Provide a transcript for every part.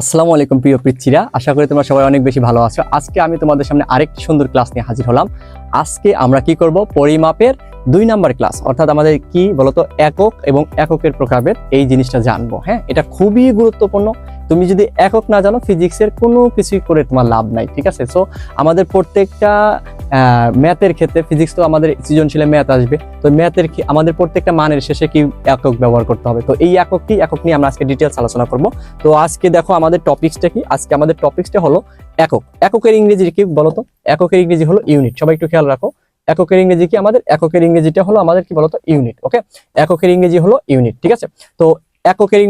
আসসালামু আলাইকুম প্রিয় পিচ্ছিরা আশা করি তোমরা সবাই অনেক বেশি ভালো আছো। আজকে আমি তোমাদের সামনে আরেকটি সুন্দর ক্লাস নিয়ে হাজির হলাম। আজকে আমরা কি করব? পরিমাপের দুই নাম্বার ক্লাস, অর্থাৎ আমাদের কি বলতো, একক এবং এককের প্রকারভেদ এই জিনিসটা জানব হ্যাঁ? এটা খুবই গুরুত্বপূর্ণ। তুমি যদি একক না জানো, ফিজিক্সের কোনো কিছুই করে তোমার লাভ নাই, ঠিক আছে? সো আমাদের প্রত্যেকটা ম্যাথের ক্ষেত্রে, ফিজিক্স তো আমাদের সৃজনশীলে ম্যাথ আসবে, তো ম্যাথের আমাদের প্রত্যেকটা মানের শেষে কি একক ব্যবহার করতে হবে? তো এই একক কি, একক নিয়ে আমরা আজকে ডিটেলস আলোচনা করব। তো আজকে দেখো আমাদের টপিক্সটা কি? আজকে আমাদের টপিক্সটা হলো একক। এককের ইংরেজি কি বলতো? এককের ইংরেজি হলো ইউনিট সবাই একটু খেয়াল রাখো। এককের ইংরেজি কি আমাদের? এককের ইংরেজিটা হলো আমাদের কি বলতো? Unit, okay? এককের ইংরেজি হলো ইউনিট, ঠিক আছে? তো এককের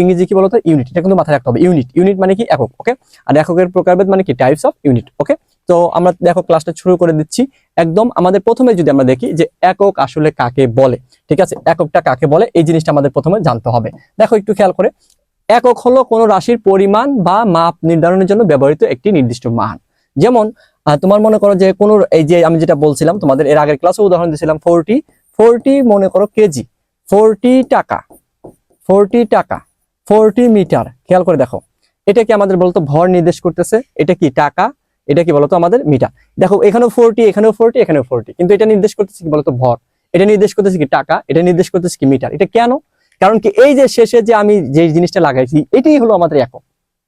ইংরেজি কি বলতো? ইউনিট, এটা কিন্তু মাথায় রাখতে হবে। ইউনিট ইউনিট মানে কি? একক, ওকে? আর এককের প্রকারভেদ মানে কি? Types of unit, okay? তো আমরা দেখো ক্লাসটা শুরু করে দিচ্ছি। একদম আমাদের প্রথমে যদি আমরা দেখি যে একক আসলে কাকে বলে, ঠিক আছে? এককটা কাকে বলে? এই জিনিসটা আমাদের প্রথমে জানতে হবে। দেখো একটু খেয়াল করে। একক হলো কোনো রাশির পরিমাণ বা মাপ নির্ধারণের জন্য ব্যবহৃত একটি নির্দিষ্ট মান। যেমন তোমার মনে করো যে কোনো, এই যে আমি যেটা বলছিলাম, তোমাদের এর আগের ক্লাসে উদাহরণ দিয়েছিলাম ফোরটি ফোরটি মনে করো কেজি ফোরটি টাকা ফোরটি টাকা ফোরটি মিটার, খেয়াল করে দেখো, এটা কি আমাদের বলতো ভর নির্দেশ করতেছে? এটা কি টাকা? এটা কি বলতো আমাদের মিটার? দেখো, এখানেও ফোরটি এখানেও ফোরটি এখানেও ফোরটি কিন্তু এটা নির্দেশ করতেছে কি বলতো ভর? এটা নির্দেশ করতেছে কি টাকা? এটা নির্দেশ করতেছে কি মিটার? এটা কেন? কারণ কি এই যে শেষে যে আমি যে জিনিসটা লাগাইছি, এটাই হলো আমাদের একক।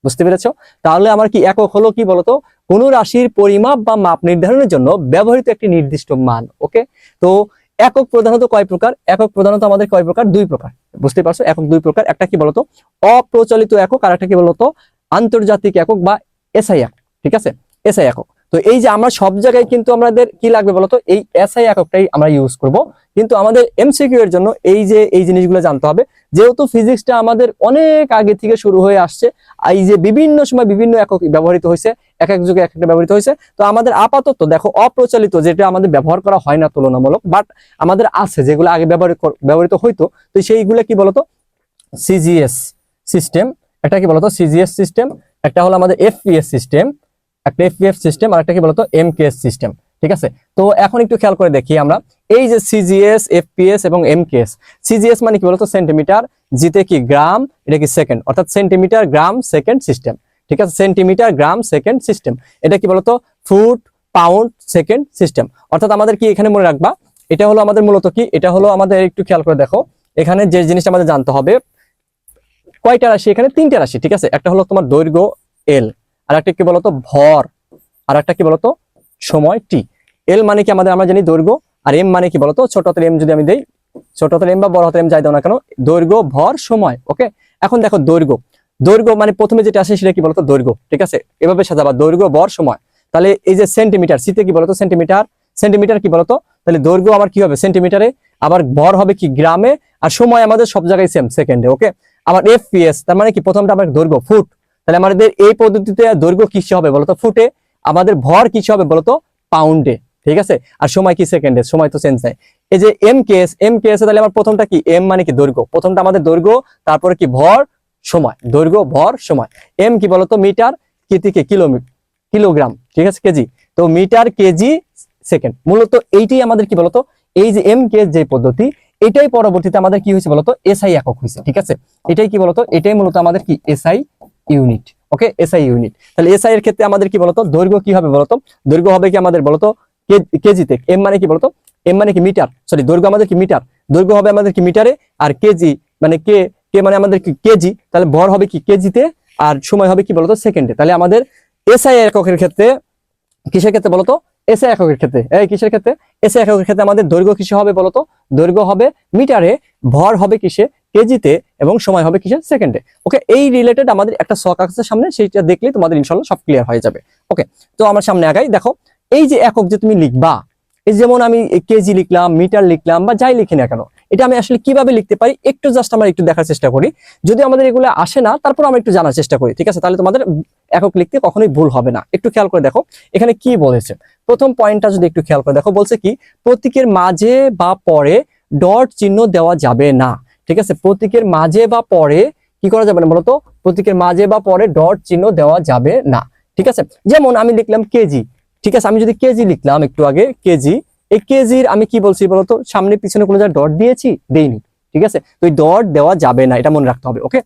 বুঝতে পেরেছ? তাহলে আমার কি একক হলো কি বলতো? কোন রাশির পরিমাপ বা মাপ নির্ধারণের জন্য ব্যবহৃত একটি নির্দিষ্ট মান ওকে তো একক প্রধানত কয় প্রকার? একক প্রধানত আমাদের কয় প্রকার? দুই প্রকার, বুঝতে পারছ? একক দুই প্রকার, একটা কি বলতো? অপ্রচলিত একক, আর একটা কি বলতো? আন্তর্জাতিক একক বা এসআই একক ঠিক আছে? এসআই একক। তো এই যে আমরা সব জায়গায় কিন্তু আমাদের কি লাগবে বলতো? এই এসআই এককটাই আমরা ইউজ করব। কিন্তু আমাদের এমসিকিউ এর জন্য এই যে, এই জিনিসগুলো জানতে হবে। যেহেতু ফিজিক্সটা আমাদের অনেক আগে থেকে শুরু হয়ে আসছে এই যে বিভিন্ন সময় বিভিন্ন একক ব্যবহৃত হয়েছে, এক এক যুগে এক একটা ব্যবহৃত হয়েছে, তো আমাদের আপাতত দেখো অপ্রচলিত যেটা আমাদের ব্যবহার করা হয় না তুলনামূলক বাট আমাদের আছে যেগুলো আগে ব্যবহার ব্যবহৃত হইতো, তো সেইগুলো কি বলতো? সিজিএস সিস্টেম এটা কি বলতো? সিজিএস সিস্টেম একটা হলো আমাদের এফপিএস সিস্টেম একটা এফপিএফ সিস্টেম আর একটা কি বলতো এমকেএস সিস্টেম ঠিক আছে? তো এখন একটু খেয়াল করে দেখি আমরা। এই যে সিজিএস এফপিএস এবং এমকেএস সিজিএস মানে কি বলতো? সেন্টিমিটার জিতে কি গ্রাম, এটা কি সেকেন্ড অর্থাৎ সেন্টিমিটার গ্রাম সেকেন্ড সিস্টেম ঠিক আছে? সেন্টিমিটার গ্রাম সেকেন্ড সিস্টেম এটা কি বলতো? ফুট পাউন্ড সেকেন্ড সিস্টেম অর্থাৎ আমাদের কি এখানে মনে রাখবা? এটা হলো আমাদের মূলত কি? এটা হলো আমাদের একটু খেয়াল করে দেখো। এখানে যে জিনিসটা আমাদের জানতে হবে, কয়টা রাশি? এখানে তিনটা রাশি, ঠিক আছে? একটা হলো তোমার দৈর্ঘ্য এল আর একটা কি বলতো? ভর। আর একটা কি বলতো? সময়, টি। এল মানে কি আমাদের, আমরা জানি দৈর্ঘ্য। আর এম মানে কি বলতো? ছোট হাতের এম যদি আমি দেই, ছোট হাতের এম বা বড় হাতের এম যাই দাও না কেন, দৈর্ঘ্য, ভর, সময় ওকে এখন দেখো দৈর্ঘ্য। দৈর্ঘ্য মানে প্রথমে যেটা আসে সেটা কি বলতো? দৈর্ঘ্য, ঠিক আছে? এভাবে সাজাবা, দৈর্ঘ্য, ভর, সময়। তাহলে এই যে সেন্টিমিটার সিতে কি বলতো? সেন্টিমিটার সেন্টিমিটার কি বলতো? তাহলে দৈর্ঘ্য আমার কি হবে? সেন্টিমিটারে আবার ভর হবে কি? গ্রামে। আর সময় আমাদের সব জায়গায় সেম সেকেন্ডে ওকে আবার এফপিএস তার মানে কি? প্রথমটা আমার দৈর্ঘ্য ফুট তাহলে আমাদের এই পদ্ধতিতে দৈর্ঘ্য কিসে হবে বলতো? ফুটে। আমাদের ভর কিসে হবে বলতো? পাউন্ডে। ঠিক আছে? আর সময় কি সেকেন্ডে? সময় তো চেঞ্জ নাই এই যে এম কেস এম কেস তাহলে আমার প্রথমটা কি? এম মানে কি? দৈর্ঘ্য। প্রথমটা আমাদের দৈর্ঘ্য, তারপরে কি? ভর, সময়। দৈর্ঘ্য, ভর, সময়। এম কি বলতো? মিটার কি থেকে কিলোমিটার কিলোগ্রাম। ঠিক আছে? কেজি। তো মিটার কেজি সেকেন্ড। মূলত এইটাই আমাদের কি বলতো? এই যে এম কেস যে পদ্ধতি, এটাই পরবর্তীতে আমাদের কি হয়েছে বলতো? এসআই একক হয়েছে। ঠিক আছে? এটাই কি বলতো? এটাই মূলত আমাদের কি? SI unit, okay? SI unit. তাহলে এসআই এর ক্ষেত্রে আমাদের কি বলতো? দৈর্ঘ্য কি হবে বলতো? দৈর্ঘ্য হবে কি আমাদের বলতো? কেজিতে। এম মানে কি বলতো? এম মানে কি মিটার? সরি দৈর্ঘ্য আমাদের কি মিটার? দৈর্ঘ্য হবে আমাদের কি মিটারে? আর কেজি মানে কে কে মানে আমাদের কি কেজি তাহলে ভর হবে কি কেজিতে আর সময় হবে কি বলতো? সেকেন্ডে তাহলে আমাদের এসআই এককের ক্ষেত্রে কিসের ক্ষেত্রে বলতো? এসআই এককের ক্ষেত্রে। এই কিসের ক্ষেত্রে? এসআই এককের ক্ষেত্রে আমাদের দৈর্ঘ্য কিসে হবে বলতো? দৈর্ঘ্য হবে মিটারে। ভর হবে কিসে? কেজিতে এবং সময় হবে কিসে সেকেন্ডে। ওকে এই রিলেটেড আমাদের একটা শখ আছে সামনে, সেইটা দেখলেই তোমাদের ইনশাল্লাহ সব ক্লিয়ার হয়ে যাবে। ওকে তো আমার সামনে আগাই, দেখো, এই যে একক যে তুমি লিখবা, এই যেমন আমি কেজি লিখলাম, মিটার লিখলাম বা যাই লিখি না কেন, এটা আমি আসলে কীভাবে লিখতে পারি, একটু জাস্ট আমরা একটু দেখার চেষ্টা করি। যদি আমাদের এগুলো আসে না, তারপর আমরা একটু জানার চেষ্টা করি, ঠিক আছে? তাহলে তোমাদের একক লিখতে কখনোই ভুল হবে না। একটু খেয়াল করে দেখো, এখানে কি বলেছে? প্রথম পয়েন্টটা যদি একটু খেয়াল করে দেখো, বলছে কি, প্রতীকের মাঝে বা পরে ডট চিহ্ন দেওয়া যাবে না। ঠিক আছে? প্রতীকের মাঝে বা পরে কি করা যাবে না বলতো? প্রতীকের মাঝে বা পরে ডট চিহ্ন দেওয়া যাবে না। ঠিক আছে? যেমন আমি লিখলাম কেজি। ঠিক আছে? আমি যদি কেজি লিখলাম একটু আগে, কেজি, এই কেজির আমি কি বলছি বলতো? সামনে পিছনে কোনো জায়গায় ডট দিয়েছি, দেইনি। ঠিক আছে? তো ডট দেওয়া যাবে না, এটা মনে রাখতে হবে ওকে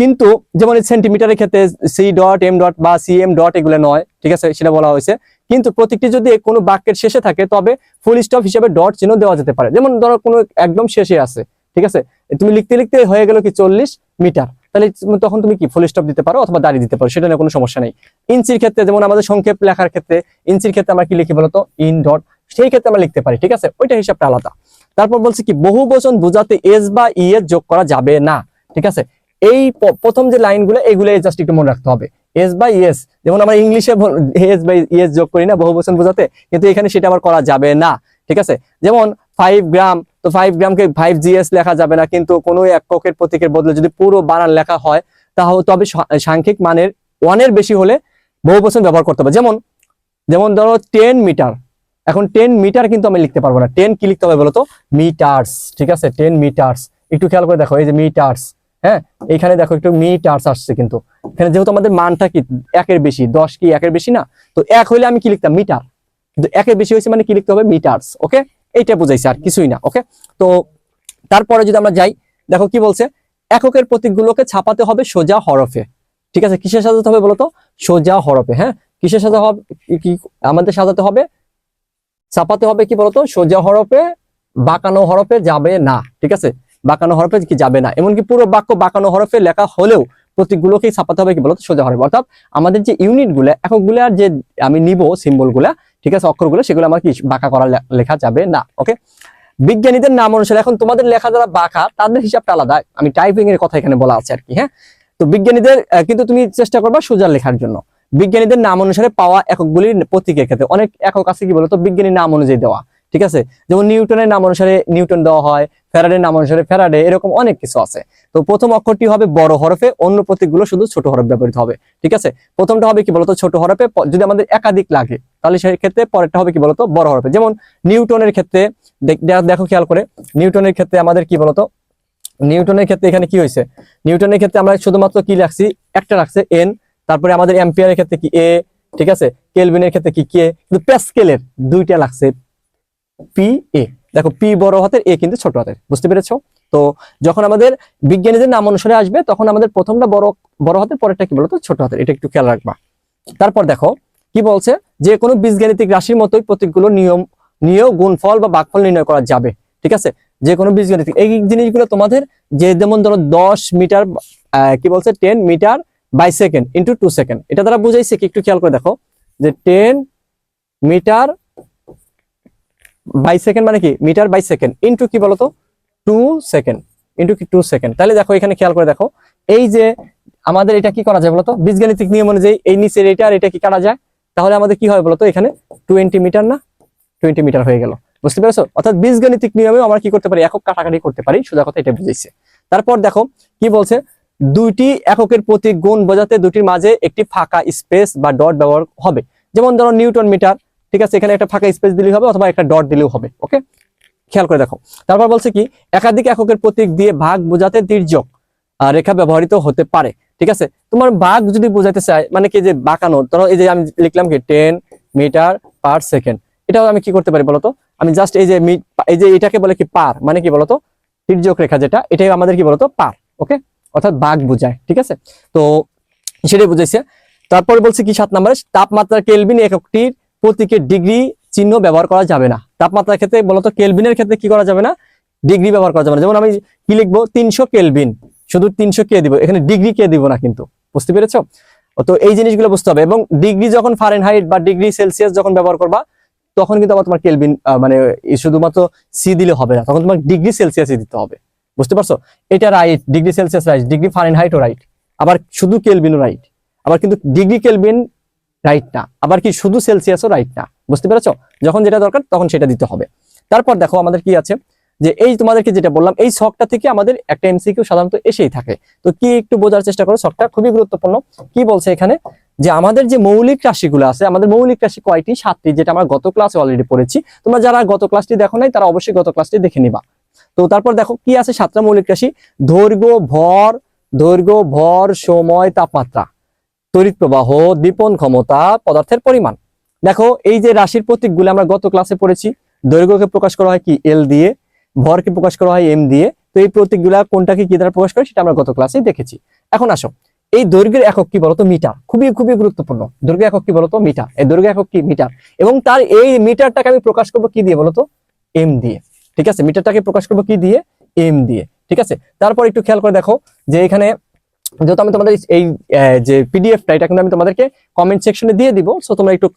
কিন্তু যেমন সেন্টিমিটারের ক্ষেত্রে সি ডট এম ডট বা সি এম ডট এগুলো নয়, ঠিক আছে? সেটা বলা হয়েছে। কিন্তু প্রত্যেকটি যদি কোনো বাক্যের শেষে থাকে, তবে ফুল স্টপ হিসেবে ডট চিহ্ন দেওয়া যেতে পারে। যেমন ধরো কোনো একদম শেষে আছে, ঠিক আছে? তুমি লিখতে লিখতে হয়ে গেল কি চল্লিশ মিটার। তাহলে তখন তুমি কি ফুল স্টপ দিতে পারো অথবা দাঁড়িয়ে দিতে পারো, সেটা নিয়ে কোনো সমস্যা নেই। ইঞ্চির ক্ষেত্রে, যেমন আমাদের সংক্ষেপ লেখার ক্ষেত্রে, ইঞ্চির ক্ষেত্রে আমরা কি লিখি বলতো? ইন ডট সেই ক্ষেত্রে আমরা লিখতে পারি, ঠিক আছে? ওইটা হিসাবটা আলাদা। তারপর বলছে কি বহু বচন বোঝাতে এস বা ই এর যোগ করা যাবে না। ঠিক আছে? এই প্রথম যে লাইনগুলো, এগুলো জাস্ট একটু মনে রাখতে হবে। এস বাই ইয়েস যেমন আমরা ইংলিশে এস বাই ইয়েস যোগ করি না বহু বচন বোঝাতে, কিন্তু এখানে সেটা আবার করা যাবে না, ঠিক আছে? যেমন ফাইভ গ্রাম তো ফাইভ গ্রামকে ফাইভ জিএস লেখা যাবে না, কিন্তু কোনো এককের প্রতীকের বদলে যদি পুরো বানান লেখা হয়, তাহলে তবে সাংখ্যিক মানের ওয়ানের বেশি হলে বহু বচন ব্যবহার করতে হবে। যেমন যেমন ধরো টেন মিটার এখন টেন মিটার কিন্তু আমি লিখতে পারব না। টেন কি লিখতে হবে বলতো মিটার্স ঠিক আছে? টেন মিটার্স একটু খেয়াল করে দেখো, এই যে মিটার্স হ্যাঁ? এখানে দেখো একটু মিটার্স আসছে কিন্তু। এখানে যেহেতু আমাদের মানটা কি? একের বেশি। দশ কি একের বেশি না? তো এক হইলে আমি কি লিখতাম? মিটার। কিন্তু একের বেশি হয়েছে মানে কি লিখতে হবে? Metres, okay? এইটা বুঝাইছে আর কিছুই না, ওকে? তো তারপরে যদি আমরা যাই, দেখো কি বলছে? এককের প্রতীকগুলোকে ছাপাতে হবে সোজা হরফে। ঠিক আছে? কিসের সাজাতে হবে বলতো? সোজা হরফে হ্যাঁ? কিসের সাজাতে হবে? কি, আমাদের সাজাতে হবে? ছাপাতে হবে কি বলতো? সোজা হরফে, বাঁকানো হরফে যাবে না। ঠিক আছে? বাঁকানো হরফে কি যাবে না। এমনকি পুরো বাক্য বাঁকানো হরফে লেখা হলেও প্রতীকগুলোকেই ছাপাতে হবে কি বলতো? সোজা হরফে। অর্থাৎ আমাদের যে ইউনিটগুলা এককগুলার যে আমি নিব সিম্বলগুলা ঠিক আছে, অক্ষরগুলো, সেগুলো আমার কি বাঁকা করা লেখা যাবে না, ওকে? বিজ্ঞানীদের নাম অনুসারে এখন তোমাদের লেখা যারা বাঁকা, তাদের হিসাবটা আলাদা। আমি টাইপিং এর কথা এখানে বলা আছে আর কি হ্যাঁ? তো বিজ্ঞানীদের কিন্তু তুমি চেষ্টা করবা সোজা লেখার জন্য। বিজ্ঞানীদের নাম অনুসারে পাওয়া এককগুলির প্রতীকের ক্ষেত্রে অনেক একক আছে কি বলতো? বিজ্ঞানীর নাম অনুযায়ী দেওয়া। ঠিক আছে? যেমন নিউটনের নাম অনুসারে নিউটন দেওয়া হয়, ফ্যারাডের নাম অনুসারে ফ্যারাডে, এরকম অনেক কিছু আছে। তো প্রথম অক্ষরটি হবে বড় হরফে, অন্য প্রতীকগুলো শুধু ছোট হরফ ব্যবহৃত হবে, ঠিক আছে? প্রথমটা হবে কি বলতো? ছোট হরফে যদি আমাদের একাধিক লাগে, তাহলে সেই ক্ষেত্রে পরেরটা হবে কি বলতো? বড় হরফে। যেমন নিউটনের ক্ষেত্রে, দেখো খেয়াল করে, নিউটনের ক্ষেত্রে আমাদের কি বলতো? নিউটনের ক্ষেত্রে এখানে কি হয়েছে? নিউটনের ক্ষেত্রে আমরা শুধুমাত্র কি রাখছি? একটা রাখছে এন তারপরে আমাদের এম্পিয়ারের ক্ষেত্রে কি এ ঠিক আছে? কেলভিনের ক্ষেত্রে কি কে কিন্তু প্যাসকেলের দুইটা লাগছে পি এ দেখো পি বড় হাতের এ কিন্তু ছোট হাতের, বুঝতে পেরেছ? তো যখন আমাদের বিজ্ঞানীদের নাম অনুসারে আসবে, তখন আমাদের প্রথমটা বড় বড় হাতের, পরেরটা কি বলতো? ছোট হাতের, এটা একটু খেয়াল রাখবা। তারপর দেখো, কি বলছে? যে কোনো বীজগাণিতিক রাশির মতোই প্রতীকগুলো নিয়ম, নিয়েও গুণফল বা বাকফল নির্ণয় করা যাবে, ঠিক আছে? যে কোনো বীজগাণিতিক, এই জিনিসগুলো তোমাদের যে যেমন ধরো দশ মিটার কি বলছে? Ten metre by second into two second এটা দ্বারা বুঝাইছে কি? একটু খেয়াল করে দেখো, যে টেন মিটার বাই সেকেন্ড মানে কি? মিটার বাই সেকেন্ড ইন্টু কি বলতো? টু সেকেন্ড ইন্টু কি টু সেকেন্ড তাহলে দেখো, এখানে খেয়াল করে দেখো, এই যে আমাদের এটা কি করা যায় বলতো? বীজগাণিতিক নিয়ম অনুযায়ী এই নিচের এটা আর এটা কি কাটা যায়? তাহলে আমাদের কি হয় বলতো? এখানে টোয়েন্টি মিটার না? টোয়েন্টি মিটার হয়ে গেল। বুঝতে পেরেছ? অর্থাৎ বীজগাণিতিক নিয়মে আমরা কি করতে পারি? একক কাটাকাটি করতে পারি। সোজা কথা এটা বুঝেছে তারপর দেখো, কি বলছে? দুইটি এককের প্রতি গুণ বোঝাতে দুটির মাঝে একটি ফাঁকা স্পেস বা ডট ব্যবহার হবে। যেমন ধরো নিউটন মিটার ঠিক আছে, এখানে একটা ফাঁকা স্পেস দিলেই হবে অথবা একটা ডট দিলেও হবে ওকে খেয়াল করে দেখো। তারপর বলছে কি, একাধিক এককের প্রতীক দিয়ে ভাগ বোঝাতে তির্যক রেখা ব্যবহৃত হতে পারে, ঠিক আছে? তোমার বাঘ যদি বোঝাতে চায় মানে কি যে বাঁকানো, ধরো এই যে আমি লিখলাম কি টেন মিটার পার সেকেন্ড এটাও আমি কি করতে পারি বলতো? আমি জাস্ট এই যে এই যে এটাকে বলে কি পার মানে কি বলতো? তির্যক রেখা যেটা, এটাই আমাদের কি বলতো? পার ওকে অর্থাৎ বাঘ বোঝায়, ঠিক আছে? তো সেটাই বুঝাইছে। তারপরে বলছে কি, সাত নম্বরে, তাপমাত্রা কেলভিন এককটির প্রতীকের ডিগ্রি চিহ্ন ব্যবহার করা যাবে না। তাপমাত্রার ক্ষেত্রে বলতো কেলভিনের ক্ষেত্রে কি করা যাবে না? ডিগ্রি ব্যবহার করা যাবে না। যেমন আমি কি লিখব? তিনশো কেলভিন। শুধু তিনশো কে দিব। এখানে ডিগ্রি কে দিব না কিন্তু। বুঝতে পেরেছ? তো এই জিনিসগুলো বুঝতে হবে। এবং ডিগ্রি যখন ফারেনহাইট বা ডিগ্রি সেলসিয়াস যখন ব্যবহার করবা, তখন কিন্তু আবার তোমার কেলভিন মানে শুধুমাত্র সি দিলে হবে না। তখন তোমার ডিগ্রি সেলসিয়াসই দিতে হবে। বুঝতে পারছ? এটা right degree Celsius right degree ফারেনহাইটও right আবার শুধু কেলভিনও রাইট আবার কিন্তু ডিগ্রি কেলভিন রাইট না। আবার কি শুধু সেলসিয়াসও রাইট না। বুঝতে পেরেছ? যখন যেটা দরকার তখন সেটা দিতে হবে। তারপর দেখো আমাদের কি আছে? যে এই তোমাদেরকে যেটা বললাম, এই শখটা থেকে আমাদের একটা এমসি এমসিকিউ সাধারণত এসেই থাকে। তো কি একটু বোঝার চেষ্টা করো, শখটা খুবই গুরুত্বপূর্ণ। কি বলছে এখানে? যে আমাদের যে মৌলিক রাশিগুলো আছে, আমাদের মৌলিক রাশি কয়টি? সাতটি, যেটা আমরা গত ক্লাসে অলরেডি পড়েছি। তোমরা যারা গত ক্লাসটি দেখো নাই তারা অবশ্যই গত ক্লাসটি দেখে নিবা। তো তারপর দেখো কি আছে সাতটা মৌলিক রাশি? দৈর্ঘ্য, ভর দৈর্ঘ্য, ভর, সময়, তাপমাত্রা। তড়িৎ প্রবাহ দীপন ক্ষমতা পদার্থের পরিমাণ। দেখো, এই যে রাশির প্রতীকগুলো আমরা গত ক্লাসে পড়েছি, দৈর্ঘ্যকে প্রকাশ করা হয় কি? এল দিয়ে, ভরকে প্রকাশ করা হয় এম দিয়ে, তো এই প্রতীকগুলা কোনটাকে কি দ্বারা প্রকাশ করে? সেটা আমরা গত ক্লাসে দেখেছি। এখন আসো, এই দৈর্ঘ্যের একক কি বলতো? মিটার। খুবই খুবই গুরুত্বপূর্ণ। দৈর্ঘ্য একক কি বলতো? মিটার। এই দৈর্ঘ্য একক কি? মিটার। এবং তার এই মিটারটাকে আমি প্রকাশ করব কি দিয়ে বলতো? এম দিয়ে। ঠিক আছে? মিটারটাকে প্রকাশ করব কি দিয়ে? এম দিয়ে। ঠিক আছে? তারপর একটু খেয়াল করে দেখো যে এখানে যেহেতু আমি তোমাদের এই যে পিডিএফটা এটা কিন্তু আমি তোমাদেরকে কমেন্ট সেকশনে দিয়ে দিব সো তোমরা একটু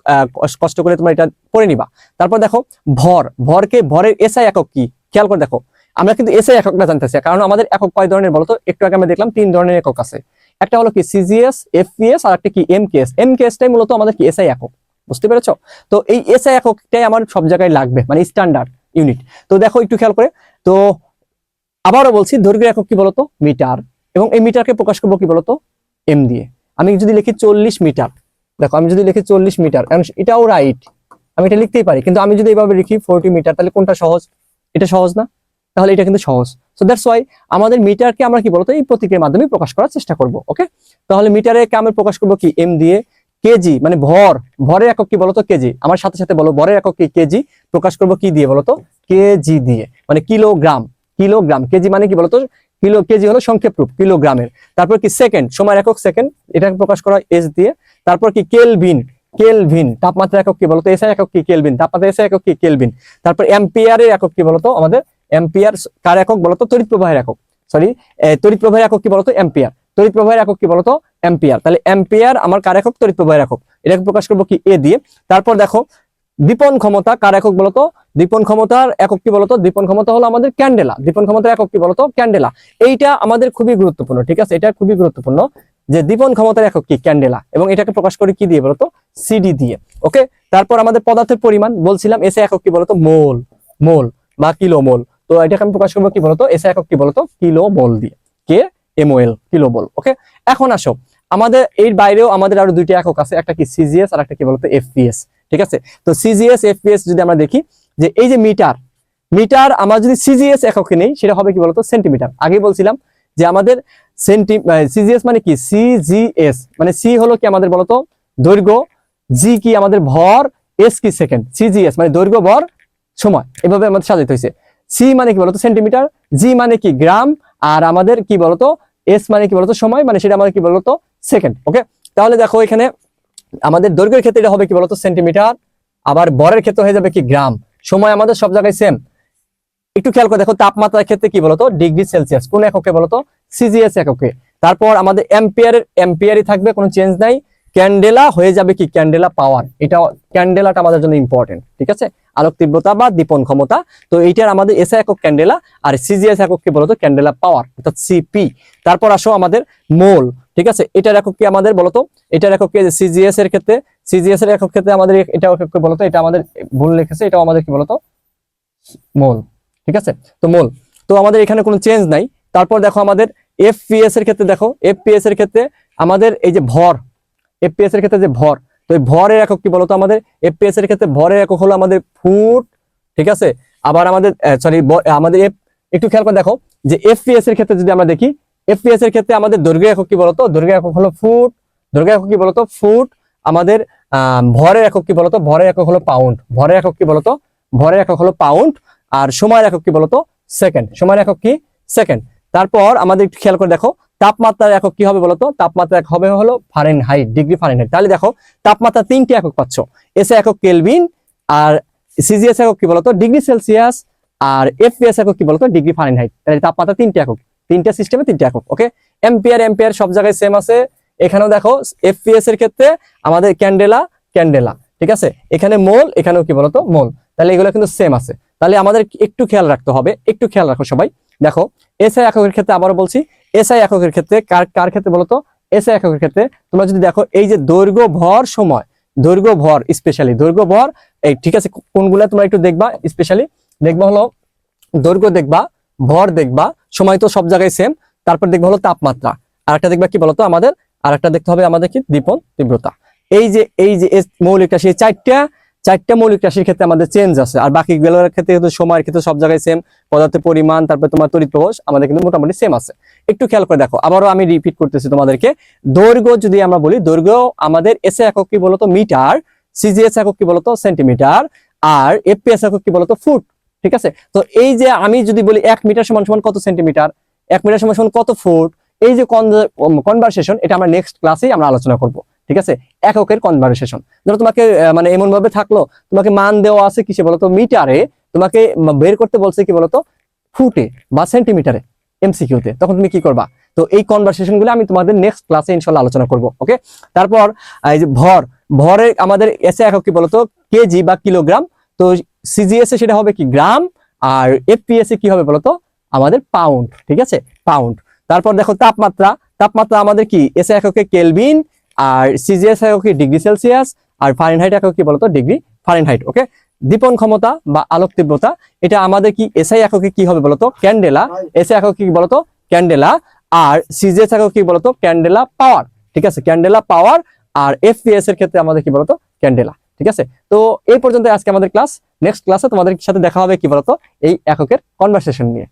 কষ্ট- করে তোমরা এটা পড়ে নিবা। তারপর দেখো, ভর, ভরকে ভরের এসআই একক কি? খেয়াল করে দেখো, আমরা কিন্তু এসআই এককটা জানতেছি, কারণ আমাদের একক কয় ধরনের বলতো? একটু আগে আমরা দেখলাম তিন ধরনের একক আছে। একটা হলো কি সিজিএস এফপিএস আর একটা কি এমকেএস এমকেএসটাই মূলত আমাদের কি এসআই একক, বুঝতে পেরেছ? তো এই এসআই এককটাই আমার সব জায়গায় লাগবে মানে স্ট্যান্ডার্ড ইউনিট তো দেখো একটু খেয়াল করে, তো আবারও বলছি দৈর্ঘ্য একক কি বলতো? মিটার। এবং এই মিটারকে প্রকাশ করব কি বলতো? এম দিয়ে। আমি যদি লিখি চল্লিশ মিটার, দেখো, আমি যদি লিখি চল্লিশ মিটার and এটাও রাইট আমি এটা লিখতেই পারি, কিন্তু আমি যদি এইভাবে লিখি ফোরটি মিটার, তাহলে কোনটা সহজ? এটা সহজ না? তাহলে এটা কিন্তু সহজ। সো দ্যাটস ওয়াই আমাদের মিটারকে আমরা কি বলতো? এই প্রতীকের মাধ্যমে প্রকাশ করার চেষ্টা করব ওকে তাহলে মিটারে আমি প্রকাশ করব কি? এম দিয়ে। কেজি মানে ভর। ভরের একক কি বলতো? কেজি আমার সাথে সাথে বলো, ভরের একক কি? কেজি প্রকাশ করব কি দিয়ে বলতো? কেজি দিয়ে। মানে কিলোগ্রাম কিলোগ্রাম কেজি মানে কি বলতো? কিলো কেজি হলো সংক্ষেপ রূপ কিলোগ্রামের। তারপর কি সেকেন্ড সময় একক সেকেন্ড এটাকে প্রকাশ করা এস দিয়ে। তারপর কি কেলভিন কেলভিন তাপমাত্রা একক কি বলতো? এসআই একক কি কেলভিন তাপমাত্রা এসআই একক কি কেলভিন তারপর এম্পিয়ারের একক কি বলতো? আমাদের এম্পিয়ার কার একক বলতো? তড়িৎ প্রবাহের একক। সরি তড়িৎ প্রবাহের একক কি বলতো? এম্পিয়ার তড়িৎ প্রবাহের একক কি বলতো? এম্পিয়ার তাহলে এম্পিয়ার আমার কার একক? তড়িৎ প্রবাহের একক। এটাকে প্রকাশ করব কি? এ দিয়ে। তারপর দেখো দীপন ক্ষমতা কার একক বলতো? দীপন ক্ষমতার একক কি বলতো? দীপন ক্ষমতা হলো আমাদের ক্যান্ডেলা। দীপন ক্ষমতার একক কি বলতো? ক্যান্ডেলা। এইটা আমাদের খুবই গুরুত্বপূর্ণ, ঠিক আছে? এটা খুবই গুরুত্বপূর্ণ যে দীপন ক্ষমতার একক কি? ক্যান্ডেলা। এবং এটাকে প্রকাশ করি কি দিয়ে বলতো? সিডি দিয়ে। ওকে তারপর আমাদের পদার্থের পরিমাণ বলছিলাম এসে একক কি বলতো? মোল। মোল বা কিলো মোল তো এটাকে আমি প্রকাশ করব কি বলতো? এসে একক কি বলতো? কিলো মোল দিয়ে কে এমওএল কিলো মোল ওকে এখন আসো। আমাদের, এর বাইরেও আমাদের আরও দুইটা একক আছে, একটা কি সিজিএস আর একটা কি বলতো? এফপিএস ঠিক আছে? তো সিজিএস এফপিএস যদি আমরা দেখি, যে এই যে মিটার মিটার আমরা যদি সিজিএস এককে নেই, সেটা হবে কি বলতো? সেন্টিমিটার। আগে বলছিলাম যে আমাদের সেন্টি সিজিএস মানে কি? সিজিএস মানে সি হলো কি আমাদের বলতো? দৈর্ঘ্য জি কি আমাদের ভর এস কি সেকেন্ড। সিজিএস মানে দৈর্ঘ্য, ভর, সময়। এভাবে আমাদের সাজাইতে হয়েছে। সি মানে কি বলতো? সেন্টিমিটার। জি মানে কি? গ্রাম। আর আমাদের কি বলতো? এস মানে কি বলতো? সময়। মানে সেটা আমাদের কি বলতো? সেকেন্ড। ওকে? তাহলে দেখো এখানে আমাদের দৈর্ঘ্যের ক্ষেত্রে এটা হবে কি বলতো সেন্টিমিটার? আবার বরের ক্ষেত্রে হয়ে যাবে কি গ্রাম? সময় আমাদের সব জায়গায় সেম একটু খেয়াল করে দেখো, তাপমাত্রার ক্ষেত্রে কি বলতো? Degree Celsius. কোন এককে বলতো? সিজিএস এককে। তারপর আমাদের এম্পিয়ারের এম্পিয়ারই থাকবে, কোনো চেঞ্জ নাই। ক্যান্ডেলা হয়ে যাবে কি? ক্যান্ডেলা পাওয়ার এটা, ক্যান্ডেলাটা আমাদের জন্য ইম্পর্টেন্ট ঠিক আছে? আলোক তীব্রতা বা দীপন ক্ষমতা। তো এইটার আমাদের এসআই একক ক্যান্ডেলা আর সিজিএস একক কি বলতো? ক্যান্ডেলা পাওয়ার অর্থাৎ সিপি তারপর আসো আমাদের মোল ঠিক আছে? এটার একক কি আমাদের বলতো? এটার একক কি সিজিএস এর ক্ষেত্রে? সিজিএস এর একক ক্ষেত্রে আমাদের এটা একক বলতো? এটা আমাদের ভুল লিখেছে, এটাও আমাদের কি বলতো? মোল, ঠিক আছে? তো মোল। তো আমাদের এখানে কোনো চেঞ্জ নাই। তারপর দেখো আমাদের এফপিএস এর ক্ষেত্রে দেখো এফপিএস এর ক্ষেত্রে আমাদের এই যে ভর এফপিএস এর ক্ষেত্রে যে ভর, তো এই ভরের একক কি বলতো আমাদের? এফপিএস এর ক্ষেত্রে ভরের একক হলো আমাদের ফুট, ঠিক আছে? আবার আমাদের সরি আমাদের F- একটু খেয়াল করে দেখো যে এফপিএস এর ক্ষেত্রে যদি আমরা দেখি এফপিএস এর ক্ষেত্রে আমাদের দৈর্ঘ্য একক কি বলতো? দৈর্ঘ্য একক হলো ফুট দৈর্ঘ্য একক কি বলতো? ফুট আমাদের ভরের একক কি বলতো? ভরের একক হলো পাউন্ড ভরের একক কি বলতো? ভরের একক হলো পাউন্ড আর সময়ের একক কি বলতো? সেকেন্ড সময়ের একক কি? সেকেন্ড তারপর আমাদের একটু খেয়াল করে দেখো, তাপমাত্রার একক কি হবে বলতো? তাপমাত্রা এক হবে হলো Fahrenheit degree Fahrenheit তাহলে দেখো, তাপমাত্রা তিনটি একক পাচ্ছ এসে একক কেলভিন আর সিজিএস একক কি বলতো? ডিগ্রি সেলসিয়াস আর এফপিএস একক কি বলতো? ডিগ্রি ফারেন হাইট তাহলে তাপমাত্রা তিনটি একক। তিনটা সিস্টেমে তিনটি একক ওকে এম্পিয়ার এম্পিয়ার সব জায়গায় সেম আছে। এখানেও দেখো এফপিএস এর ক্ষেত্রে আমাদের ক্যান্ডেলা ক্যান্ডেলা ঠিক আছে? এখানে মোল এখানেও কি বলতো? মোল তাহলে এগুলো কিন্তু সেম আছে। তাহলে আমাদের একটু খেয়াল রাখতে হবে, একটু খেয়াল রাখো সবাই। দেখো এসআই এককের ক্ষেত্রে আবারও বলছি এসআই এককের ক্ষেত্রে কার কার ক্ষেত্রে বলতো? এসআই এককের ক্ষেত্রে তোমরা যদি দেখো, এই যে দৈর্ঘ্য ভর সময়, দৈর্ঘ্য ভর স্পেশালি দৈর্ঘ্য ভর, এই ঠিক আছে, কোনগুলো তোমরা একটু দেখবা স্পেশালি দেখবা হলো দৈর্ঘ্য দেখবা, ভর দেখবা সময় তো সব জায়গায় সেম তারপর দেখবা হলো তাপমাত্রা। আর একটা দেখবা কি বলতো আমাদের? আর একটা দেখতে হবে আমাদের কি? দীপন তীব্রতা। এই যে এই যে মৌলিক রাশি চারটা চারটা মৌলিক রাশির ক্ষেত্রে আমাদের চেঞ্জ আছে। আর বাকি গুলোর ক্ষেত্রে কিন্তু সময়ের ক্ষেত্রে সব জায়গায় সেম পদার্থের পরিমাণ, তারপর তোমার তড়িৎ প্রবাহ, আমাদের কিন্তু মোটামুটি সেম আছে। একটু খেয়াল করে দেখো, আবারও আমি রিপিট করতেছি তোমাদেরকে। দৈর্ঘ্য যদি আমরা বলি, দৈর্ঘ্য আমাদের এসে একক কি বলতো? মিটার সিজিএস একক কি বলতো? সেন্টিমিটার আর এফপিএস একক কি বলতো? ফুট ঠিক আছে? তো এই যে আমি যদি বলি এক মিটার সমান সমান কত সেন্টিমিটার? এক মিটার সমান সমান কত ফুট? এই যে কনভারসেশন এটা আমরা নেক্সট ক্লাসেই আমরা আলোচনা করব, ঠিক আছে? এককের কনভারসেশন ধরো তোমাকে মানে এমন ভাবে থাকল, তোমাকে মান দেওয়া আছে কিসে বলতো? মিটারে। তোমাকে বের করতে বলছে কি বলতো? ফুটে বা সেন্টিমিটারে, এমসিকিউতে। তখন তুমি কি করবা? তো এই কনভারসেশনগুলো আমি তোমাদের নেক্সট ক্লাসে ইনশাল্লাহ আলোচনা করব ওকে তারপর এই যে ভর। ভরে আমাদের এসে একক কি বলতো? কেজি বা কিলোগ্রাম। তো সিজিএস সেটা হবে কি গ্রাম আর এফপিএস এ কি হবে বলতো? আমাদের পাউন্ড ঠিক আছে? পাউন্ড তারপর দেখো তাপমাত্রা। তাপমাত্রা আমাদের কি? এসে এককে কেলভিন আর সিজিএস এককে ডিগ্রি সেলসিয়াস আর ফারেনহাইট একক কি বলতো? ডিগ্রি ফারেনহাইট ওকে দীপন ক্ষমতা বা আলোক তীব্রতা, এটা আমাদের কি এসআই এককে কি হবে বলতো? ক্যান্ডেলা এসআই একক কি বলতো? ক্যান্ডেলা আর সিজিএস একক কি বলতো? ক্যান্ডেলা পাওয়ার ঠিক আছে? ক্যান্ডেলা পাওয়ার আর এফপিএস এর ক্ষেত্রে আমাদের কি বলতো? ক্যান্ডেলা ঠিক আছে? তো এই পর্যন্ত আজকে আমাদের ক্লাস নেক্সট ক্লাসে তোমাদের সাথে দেখা হবে কি বলতো? এই এককের কনভারসেশন নিয়ে।